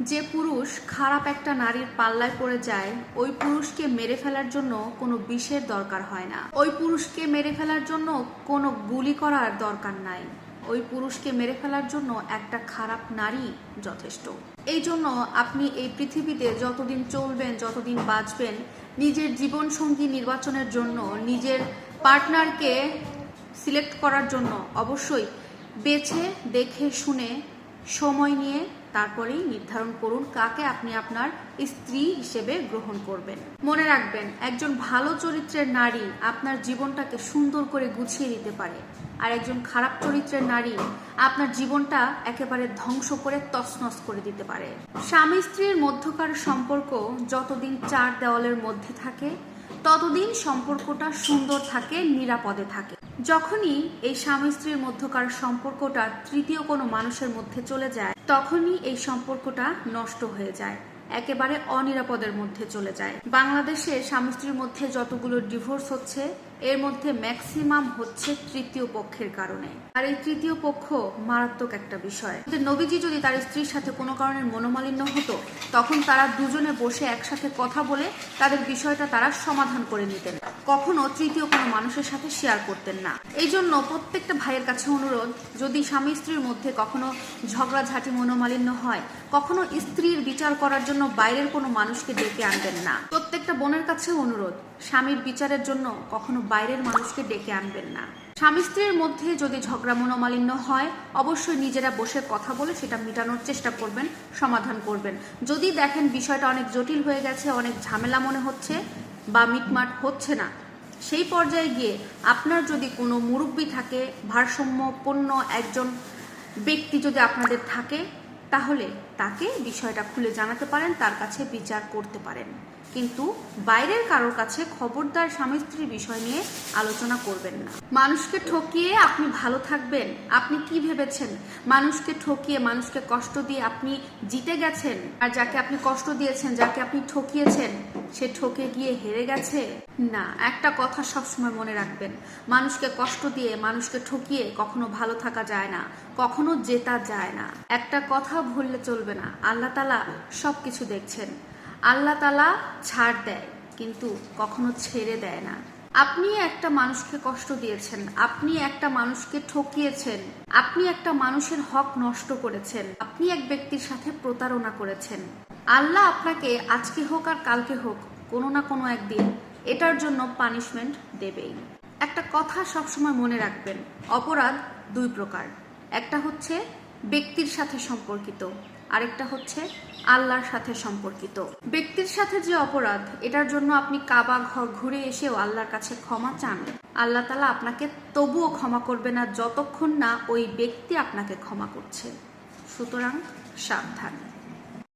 যে পুরুষ খারাপ একটা নারীর পাল্লায় পড়ে যায়, ওই পুরুষকে মেরে ফেলার জন্য কোনো বিষের দরকার হয় না। ওই পুরুষকে মেরে ফেলার জন্য কোনো গুলি করার দরকার নাই। ওই পুরুষকে মেরে ফেলার জন্য একটা খারাপ নারী যথেষ্ট। এই জন্য আপনি এই পৃথিবীতে যতদিন চলবেন, যতদিন বাঁচবেন, নিজের জীবনসঙ্গী নির্বাচনের জন্য, নিজের পার্টনারকে সিলেক্ট করার জন্য অবশ্যই বেছে, দেখে, শুনে সময় নিয়ে তারপরেই নির্ধারণ করুন কাকে আপনি আপনার স্ত্রী হিসেবে গ্রহণ করবেন। মনে রাখবেন, একজন ভালো চরিত্রের নারী আপনার জীবনটাকে সুন্দর করে গুছিয়ে দিতে পারে। আর একজন খারাপ চরিত্রের নারী আপনার জীবনটা একেবারে ধ্বংস করে তছনছ করে দিতে পারে। স্বামী স্ত্রীর মধ্যকার সম্পর্ক যতদিন চার দেওয়ালের মধ্যে থাকে, ততদিন সম্পর্কটা সুন্দর থাকে, নিরাপদে থাকে। যখনই এই স্বামী স্ত্রীর মধ্যকার সম্পর্কটা তৃতীয় কোনো মানুষের মধ্যে চলে যায়, তখনই এই সম্পর্কটা নষ্ট হয়ে যায়, একেবারে অনিরাপদের মধ্যে চলে যায়। বাংলাদেশে স্বামী স্ত্রীর মধ্যে যতগুলো ডিভোর্স হচ্ছে এর মধ্যে ম্যাক্সিমাম হচ্ছে তৃতীয় পক্ষের কারণে। আর এই তৃতীয় পক্ষ মারাত্মক একটা বিষয়। নবীজি যদি তার স্ত্রীর সাথে কোনো কারণের মনোমালিন্য হতো, তখন তারা দুজনে বসে একসাথে কথা বলে তাদের বিষয়টা তারা সমাধান করে নিতেন। কখনো তৃতীয় কোনো মানুষের সাথে শেয়ার করতেন না। এই জন্য প্রত্যেকটা ভাইয়ের কাছে অনুরোধ, যদি স্বামী স্ত্রীর মধ্যে কখনো ঝগড়াঝাটি, মনোমালিন্য হয়, কখনো স্ত্রীর বিচার করার জন্য বাইরের কোনো মানুষকে ডেকে আনবেন না। প্রত্যেকটা বোনের কাছে অনুরোধ, স্বামীর বিচারের জন্য কখনো বাইরের মানুষকে ডেকে আনবেন না। স্বামী স্ত্রীর মধ্যে যদি ঝগড়া মনোমালিন্য হয়, অবশ্যই নিজেরা বসে কথা বলে সেটা মেটানোর চেষ্টা করবেন, সমাধান করবেন। যদি দেখেন বিষয়টা অনেক জটিল হয়ে গেছে, অনেক ঝামেলা মনে হচ্ছে বা মিটমাট হচ্ছে না, সেই পর্যায়ে গিয়ে আপনার যদি কোনো মুরব্বী থাকে ভারসাম্যপূর্ণ একজন ব্যক্তি যদি আপনাদের থাকে, তাহলে তাকে বিষয়টা খুলে জানাতে পারেন, তার কাছে বিচার করতে পারেন। কিন্তু বাইরের কারোর কাছে খবরদার স্বামী স্ত্রীর বিষয় নিয়ে আলোচনা করবেন না। মানুষকে ঠকিয়ে আপনি ভালো থাকবেন, আপনি কি ভেবেছেন? মানুষকে ঠকিয়ে, মানুষকে কষ্ট দিয়ে আপনি জিতে গেছেন, আর যাকে আপনি কষ্ট দিয়েছেন, যাকে আপনি ঠকিয়েছেন, সে ঠকে গিয়ে হেরে গেছে? না, একটা কথা সবসময় মনে রাখবেন। মানুষকে কষ্ট দিয়ে, মানুষকে ঠকিয়ে কখনো ভালো থাকা যায় না, কখনো জেতা যায় না। একটা কথা ভুললে চলবে না। আল্লাহ তালা সব কিছু দেখছেন। আল্লাহ তালা ছাড় দেয়, কিন্তু কখনো ছেড়ে দেয় না। আপনি একটা মানুষকে কষ্ট দিয়েছেন, আপনি একটা মানুষকে ঠকিয়েছেন, আপনি একটা মানুষের হক নষ্ট করেছেন, আপনি এক ব্যক্তির সাথে প্রতারণা করেছেন। আল্লাহ আপনাকে আজকে হোক আর কালকে হোক, কোনো না কোনো একদিন এটার জন্য পানিশমেন্ট দেবেই। একটা কথা সবসময় মনে রাখবেন, অপরাধ দুই প্রকার। একটা হচ্ছে ব্যক্তির সাথে সম্পর্কিত। আরেকটা হচ্ছে আল্লাহর সাথে সম্পর্কিত। ব্যক্তির সাথে যে অপরাধ, এটার জন্য আপনি কাবা ঘর ঘুরে এসেও আল্লাহর কাছে ক্ষমা চান। আল্লাহ তালা আপনাকে তবুও ক্ষমা করবে না, যতক্ষণ না ওই ব্যক্তি আপনাকে ক্ষমা করছে। সুতরাং সাবধান।